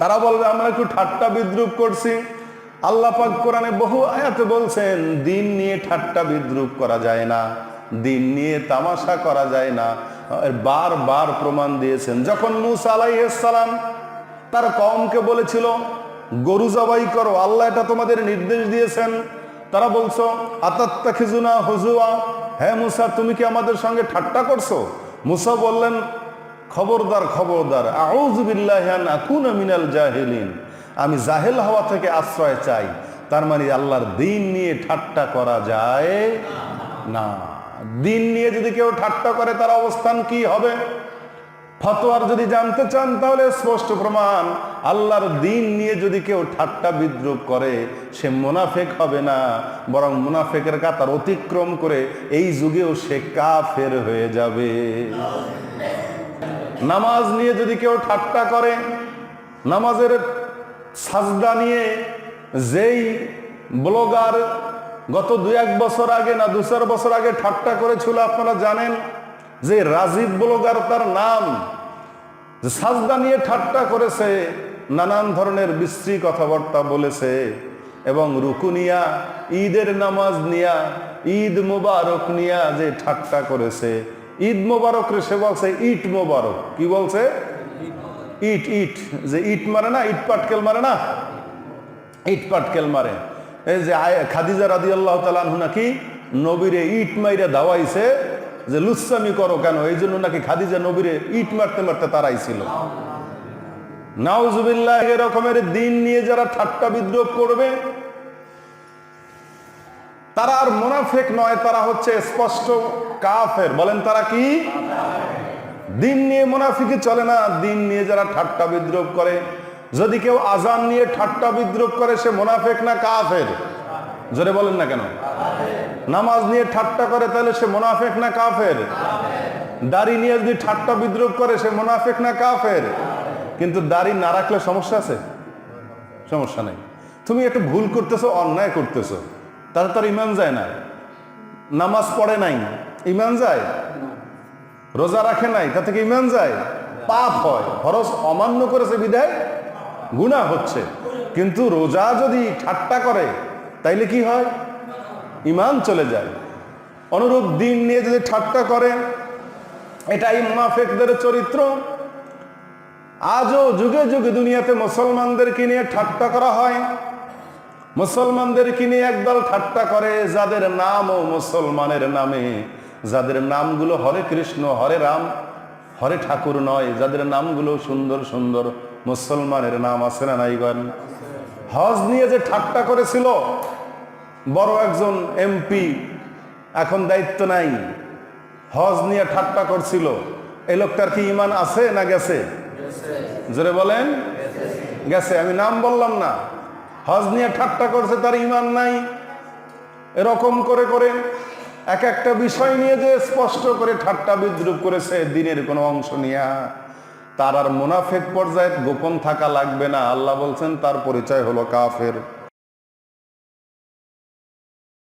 তারা বলবে, আমরা একটু ঠাট্টা বিদ্রুপ করছি। আল্লাহ পাক কোরআনে বহু আয়াতে বলছেন, দিন নিয়ে ঠাট্টা বিদ্রুপ করা যায় না, দিন নিয়ে তামাশা করা যায় না। বার বার প্রমাণ দিয়েছেন। যখন মুসা আলাইসালাম তার কমকে বলেছিল, গরু জবাই করো, আল্লাহ এটা তোমাদের নির্দেশ দিয়েছেন। তারা বলছো আতাত্তা খিজুনা হুজুয়া। হ্যাঁ মুসা, তুমি কি আমাদের সঙ্গে ঠাট্টা করছ? মুসা বললেন খবরদার খবরদার। আউজবিল্লাহান মিনাল জাহেলিন। আমি জাহেল হওয়া থেকে আশ্রয় চাই। তার মানে আল্লাহর দিন নিয়ে ঠাট্টা করা যায় না। দিন নিয়ে যদি কেউ ঠাট্টা করে, তার অবস্থান কি হবে? ফতোয়ার যদি জানতে চান, তাহলে স্পষ্ট প্রমাণ, আল্লাহর দিন নিয়ে যদি কেউ ঠাট্টা বিদ্রুপ করে, সে মুনাফেক হবে না। বরং মুনাফেকের কাতার অতিক্রম করে, এই যুগেও সে কাফের হয়ে যাবে। নামাজ নিয়ে যদি কেউ ঠাট্টা করে, নামাজের সাজদা নিয়ে যেই ব্লগার গত দু এক বছর আগে না দু চার বছর আগে ঠাট্টা করেছিল, আপনারা জানেন যে রাজীব ব্লগার তার নাম সাজদা নিয়ে ঠাট্টা করেছে, নানান ধরনের বিশ্রী কথাবার্তা বলেছে এবং রুকুনিয়া ঈদের নামাজ নিয়া, ঈদ মোবারক নিয়া যে ঠাট্টা করেছে ঈদ মোবারক রে সে বলছে, ইট মোবারক। কি বলছে? ইট ইট। যে ইট মারে না, ইট পাটকেল মারে না? ইট পাটকেল মারে। এই যে খাদিজা রাদি আল্লাহ তালানহু নাকি নবীরে ইট মাইরে দাওয়াইছে যে, লুচ্ছামি করো কেন? এই জন্য নাকি খাদিজা নবীরে ইট মারতে মারতে তারাইছিল। নাউজুবিল্লাহ, এরকমের দিন নিয়ে যারা ঠাট্টা বিদ্রোহ করবে তারা আর মোনাফেক নয়, তারা হচ্ছে স্পষ্ট কাফের। বলেন তারা কি? দিন নিয়ে মুনাফিকি চলে না, দিন নিয়ে যারা ঠাট্টা বিদ্রোহ করে। যদি কেউ আজান নিয়ে ঠাট্টা বিদ্রোহ করে, সে মোনাফেক না কাফের? জোরে বলেন না কেন? নামাজ নিয়ে ঠাট্টা করে, তাহলে সে মোনাফেক না কাফের? দাড়ি নিয়ে যদি ঠাট্টা বিদ্রোহ করে, সে মোনাফেক না কাফের? কিন্তু দাড়ি না রাখলে সমস্যা আছে? সমস্যা নেই। তুমি একটু ভুল করতেছো, অন্যায় করতেছো। তাতে তার ইমান যায় না। নামাজ পড়ে নাই, ইমান যায়? রোজা রাখে নাই তা থেকে ইমান যায়? পাপ হয়। খরচ অমান্য করেছে, বিদায়? গুণা হচ্ছে। কিন্তু রোজা যদি ঠাট্টা করে, তাইলে কি হয়? ইমান চলে যায়। অনুরূপ দিন নিয়ে যদি ঠাট্টা করে, এটাই মুনাফেকদের চরিত্র। আজও যুগে যুগে দুনিয়াতে মুসলমানদেরকে নিয়ে ঠাট্টা করা হয়। মুসলমানদেরকে নিয়ে একদল ঠাট্টা করে? যাদের নাম ও মুসলমানের নামে। যাদের নামগুলো হরে কৃষ্ণ হরে রাম হরে ঠাকুর নয় যাদের নামগুলো সুন্দর সুন্দর মুসলমানের নাম আছে না নাইগণ হজ নিয়ে যে ঠাট্টা করেছিল বড় একজন এমপি এখন দায়িত্ব নাই। হজ নিয়ে ঠাট্টা করছিল। এই লোকটার কি ইমান আছে না গেছে? জোরে বলেন? গেছে। আমি নাম বললাম না। হজ নিয়ে ঠাট্টা করছে, তার ইমান নাই। এরকম করে করে এক একটা বিষয় নিয়ে যে স্পষ্ট করে ঠাট্টা বিদ্রুপ করেছে দিনের কোনো অংশ নিয়ে, তার আর মুনাফেক পর্যায়ে গোপন থাকা লাগবে না। আল্লাহ বলছেন, তার পরিচয় হলো কাফের।